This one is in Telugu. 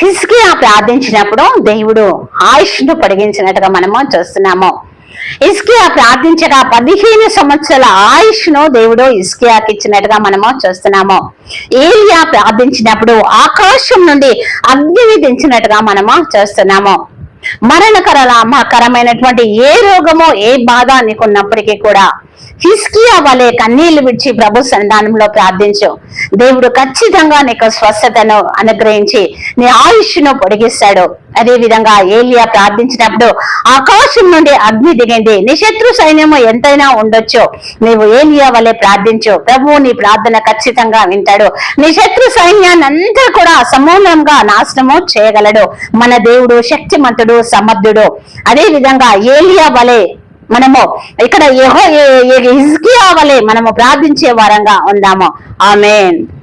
హిస్కియా ప్రార్థించినప్పుడు దేవుడు ఆయుష్ను పొడిగించినట్టుగా మనము చూస్తున్నాము. ఇస్కియా ప్రార్థించగా పదిహేను సంవత్సరాల ఆయుష్ను దేవుడు ఇస్కియాకి ఇచ్చినట్టుగా మనము చూస్తున్నాము. ఏలియా ప్రార్థించినప్పుడు ఆకాశం నుండి అగ్ని దించినట్టుగా మనము చూస్తున్నాము. మరణకరమైనటువంటి ఏ రోగమో ఏ బాధ నీకున్నప్పటికీ కూడా హిస్కియా వలె కన్నీళ్ళు విడిచి ప్రభు సంధానంలో ప్రార్థించు. దేవుడు ఖచ్చితంగా నీకు స్వస్థతను అనుగ్రహించి నీ ఆయుష్ను పొడిగిస్తాడు. అదే విధంగా ఏలియా ప్రార్థించినప్పుడు ఆకాశం నుండి అగ్ని దిగింది. నీ శత్రు సైన్యము ఎంతైనా ఉండొచ్చు. నీవు ఏలియా వలె ప్రార్థించు. ప్రభువు నీ ప్రార్థన ఖచ్చితంగా వింటాడు. నీ శత్రు సైన్యాన్ని అంతా కూడా సమూలంగా నాశనము చేయగలడు. మన దేవుడు శక్తిమంతుడు సమర్థుడు. అదే విధంగా ఏలియా వలె మనము ఇక్కడ ఏహో హిజ్కియా వలె మనము ప్రార్థించే వారంగా ఉందాము. ఆమెన్.